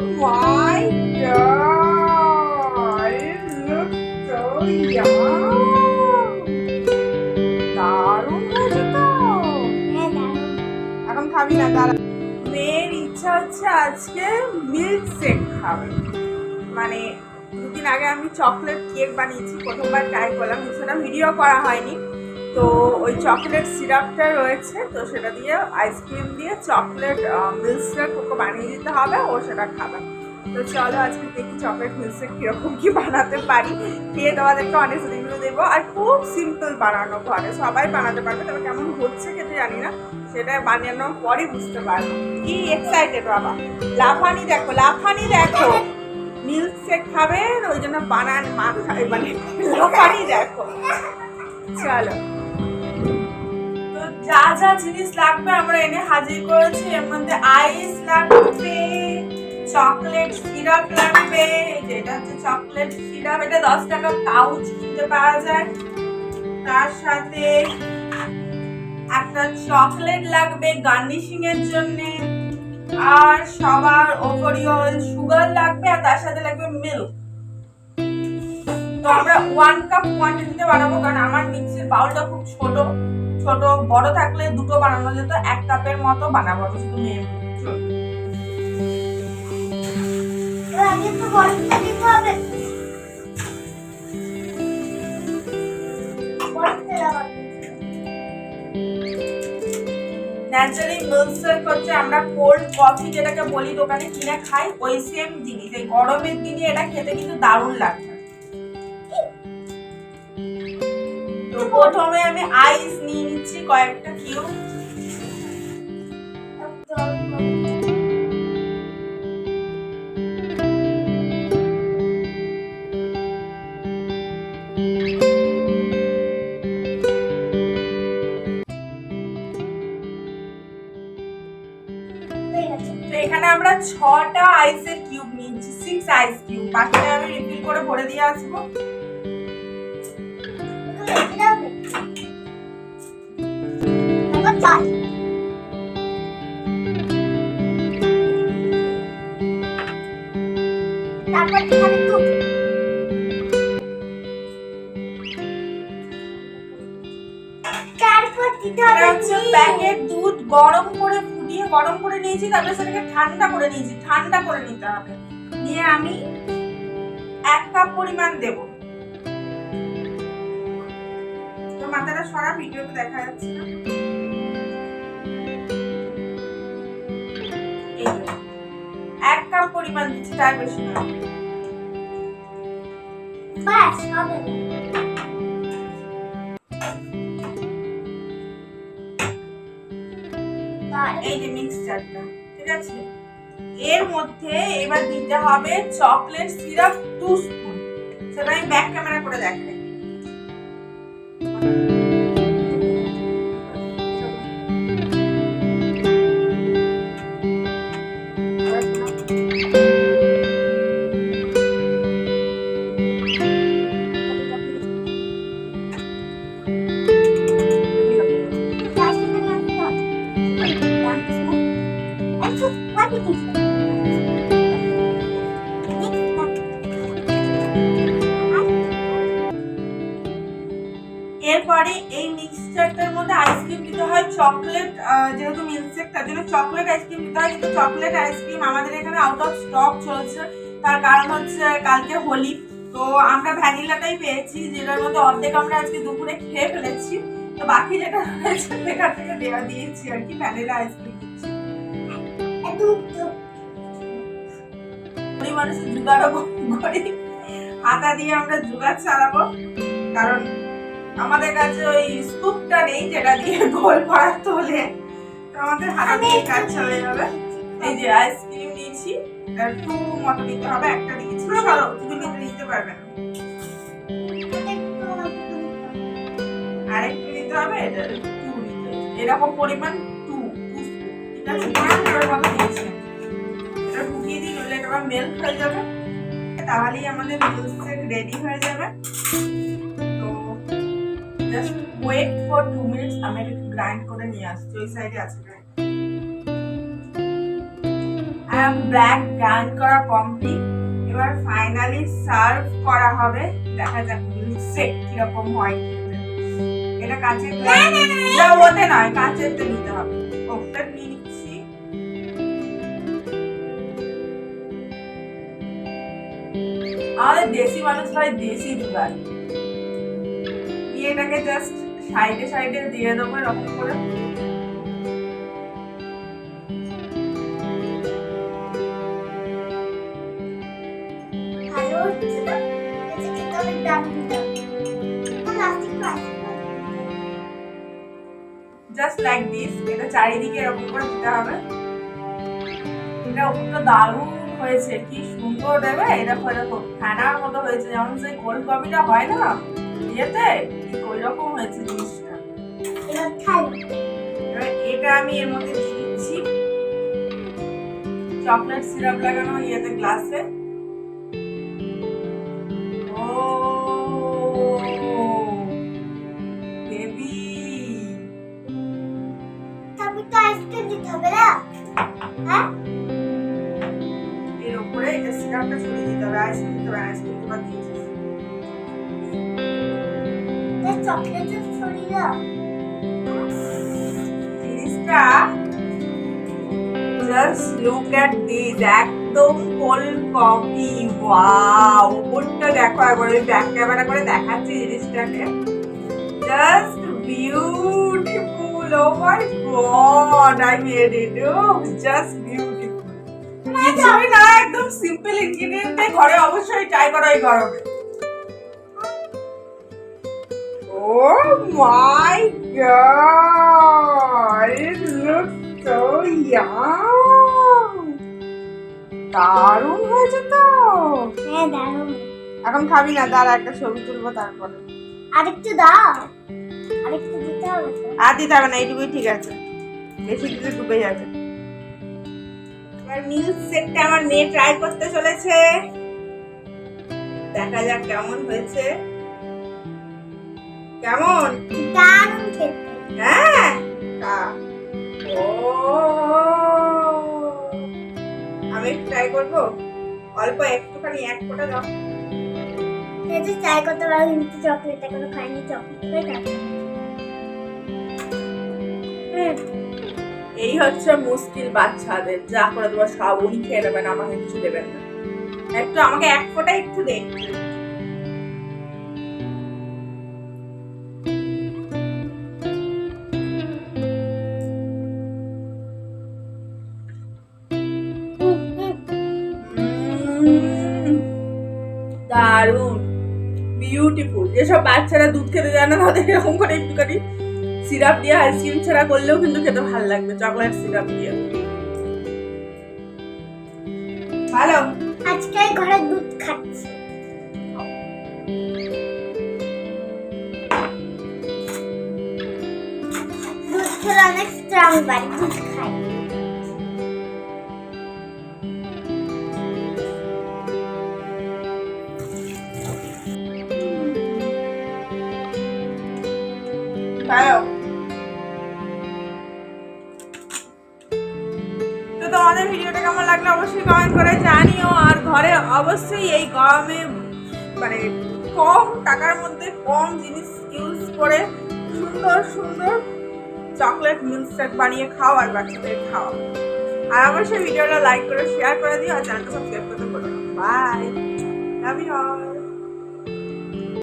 my god! It looks so yum! দারুণ হয়েছে তো এখন খাবি না দাঁড়া মেয়ের ইচ্ছা হচ্ছে আজকে মিল্ক শেক খাবে মানে দুদিন আগে আমি চকলেট কেক বানিয়েছি প্রথমবার ট্রাই করলাম সেটা ভিডিও করা হয়নি তো ওই চকলেট সিরাপটা রয়েছে, তো সেটা দিয়ে আইসক্রিম দিয়ে চকলেট মিল্ক শেক ওকে বানিয়ে দিতে হবে, ও সেটা খাবে। তো চলো আজকে দেখি চকলেট মিল্ক শেক কীরকম কী বানাতে পারি। খেয়ে তোমাদেরকে অনেক রিভিউ দেবো। আর খুব সিম্পল বানানো ঘরে। সবাই বানাতে পারবে, তবে কেমন হচ্ছে খেতে জানি না। সেটা বানানোর পরই বুঝতে পারব। কি এক্সাইটেড বাবা? লাফানি দেখো লাফানি দেখো। মিল্ক শেক খাবে, ওই জন্য বানান, মাথা মানে লাফানি দেখো। চলো। যা যা জিনিস লাগবে আমরা এনে হাজির করেছি। এর মধ্যে আইস লাগবে, চকলেট সিরাপ লাগবে এটা হচ্ছে চকলেট সিরাপ। এটা দশ টাকা পাউচ কিনতে পাওয়া যায়। তার সাথে একটা চকলেট লাগবে গার্নিশিং এর জন্য। আর সবার ওপরিও সুগার লাগবে আর তার সাথে লাগবে মিল্ক। তো আমরা ওয়ান কাপ কোয়ান্টিটিতে বানাবো, কারণ আমার মিক্সির বাউলটা খুব ছোট। ছোট বড় থাকলে দুটো বানানো যেত এক কাপের মতো বানাবো শুধু মেয়ে। ন্যাচারালি মিল্ক হচ্ছে আমরা কোল্ড কফি যেটাকে বলি দোকানে কিনে খাই ওই সেম জিনিস। এই গরমের দিনে এটা খেতে কিন্তু দারুণ লাগবে তো প্রথমে আমি আইস নিচ্ছি কয়েকটা তো এখানে আমরা ছটা আইসের কিউব নিচ্ছি সিক্স আইস কিউব বাকিটা আমি রিফিল করে ভরে দিয়ে আসব। তারপর এখানে দুধ তারপর দিতে হবে প্যাকেট দুধ গরম করে ফুটিয়ে গরম করে নিয়েছি তারপরে সেটাকে ঠান্ডা করে নিয়েছি। ঠান্ডা করে নিতে হবে। নিয়ে আমি এক কাপ পরিমাণ দেব। তো মাথাটা সরা ভিডিওতে দেখা যাচ্ছে না। পরিমাণ দিচ্ছি তার বেশি না ব্যাস হবে। এই যে মিক্সচারটা ঠিক আছে? এর মধ্যে এবার দিতে হবে চকলেট সিরাপ টু স্পুন সেটা আমি ব্যাক ক্যামেরা করে দেখাই। এরপরে এই মিক্সচারটার মধ্যে আইসক্রিম দিতে হয়। চকলেট যেহেতু মিল্কশেক তার জন্য চকলেট আইসক্রিম দিতে হয়। কিন্তু চকলেট আইসক্রিম আমাদের এখানে আউট অফ স্টক চলছে। তার কারণ হচ্ছে কালকে হোলি। তো আমরা ভ্যানিলাটাই পেয়েছি, যেটার মধ্যে অর্ধেক আমরা আজকে দুপুরে খেয়ে ফেলেছি। তো বাকি যেটা রয়েছে, সেখান থেকে দেওয়া দিয়েছি আর কি, ভ্যানিলা আইসক্রিম দিচ্ছি পরিমাণে করি হাতা দিয়ে আমরা জুগাড় চালাবো কারণ আমাদের কাছে ওই স্কুপটা নেই যেটা দিয়ে গোল করা তোলে আমাদের হাতা দিয়ে কাজ চলে যাবে এই যে আইসক্রিম নিয়েছি টু মতো নিতে হবে একটা দিয়েছি সরো তুমি কিন্তু নিতে পারবে না আরেকটু নিতে হবে। এটা এরকম পরিমাণ আছে এর মতো দিয়েছি এটা ঢুকিয়ে দিই, নইলে এটা মেল্ট হয়ে যাবে। তাহলেই আমাদের মিল্কশেক রেডি হয়ে যাবে। তো just wait for two minutes আমি এটা গ্রাইন্ড করে নিয়ে আসছি, ওই সাইডে আছে। ব্ল্যাক গ্রাইন্ড করা কমপ্লিট এবার ফাইনালি সার্ভ করা হবে। দেখা যাক মিল্কশেক কীরকম হয় এটা কাঁচের ওতে নয় কাঁচেরতে নিতে হবে। ওটা আমাদের দেশি মানুষ হয় দেশি জুগার। এটাকে জাস্ট সাইডে সাইডে দিয়ে দেবো এরকম করে। জাস্ট লাইক দিস এটা চারিদিকে এরকম করে দিতে হবে। এটা দারুণ হয়েছে, কি সুন্দর দেবে? এরকম এরকম ফ্যানার মতো হয়েছে, যেমন সেই কোল্ড কফিটা হয় না? ইয়েতে? ঠিক ওই রকম হয়েছে জিনিসটা। এটা আমি এর মধ্যে দিচ্ছি। চকলেট সিরাপ লাগানো ইয়েতে গ্লাসে ও বেবি তারপর তো আইসক্রিম দিতে হবে না হ্যাঁ এর উপরে এটা সিরাপটা ছড়িয়ে দিতে হবে আইসক্রিম দিতে হবে আইসক্রিম তোমার দিয়েছিস চকলেটের ছড়িয়ে দাও জিনিসটা জাস্ট লুক এট দিস একদম কোল্ড কফি ওয়াও উপরটা দেখো একবার আমি ব্যাক ক্যামেরা করে দেখাচ্ছি জিনিসটাকে just beautiful oh my God I made it oh just beautiful কিছুই না একদম সিম্পল ইনগ্রেডিয়েন্টে ঘরে অবশ্যই ট্রাই করো এই গরমে। Oh my god! It looks so yum! দারুণ হয়েছে তো। হ্যাঁ দারুণ। এখন খাবি না দাঁড়া একটা ছবি তুলবো তারপরে। আরেকটু দাও। আরেকটু দিতে হবে আর দিতে হবে না এইটুকুই ঠিক আছে। বেশি দিলে ডুবে যাবে। এবার মিল্ক শেকটা আমার মেয়ে ট্রাই করতে চলেছে। দেখা যাক কেমন হয়েছে। কেমন? দারুণ খেতে। হ্যাঁ। ও। আমি ট্রাই করব। অল্প একটুখানি এক ফোঁটা দাও। যে চাই করতে পারো কিন্তু চকলেট এখনও খাইনি চকলেট খাই তারপর। এই হচ্ছে মুশকিল বাচ্চাদের। যা করে তোমার সব উনি খেয়ে নেবেন আমাকে কিছু দেবেন না। একটু আমাকে এক ফোঁটা একটু দে। দারুণ। বিউটিফুল যেসব বাচ্চারা দুধ খেতে জানে না, তাদের এরকম করে একটুখানি সিরাপ দিয়ে আইসক্রিম ছাড়া করলেও কিন্তু খেতে ভালো লাগবে, চকলেট সিরাপ দিয়ে। ভালো? আজকে ঘরে দুধ খাচ্ছি। দুধ খেলে অনেক স্ট্রং বাড়ি। দুধ অবশ্যই এই গরমে মানে কম টাকার মধ্যে কম জিনিস ইউজ করে সুন্দর সুন্দর চকলেট মিল্কশেক বানিয়ে খাও আর বাচ্চাদের খাও আর অবশ্যই ভিডিওটা লাইক করে শেয়ার করে দিও আর চ্যানেলটা সাবস্ক্রাইব করতে বলো বাই লাভ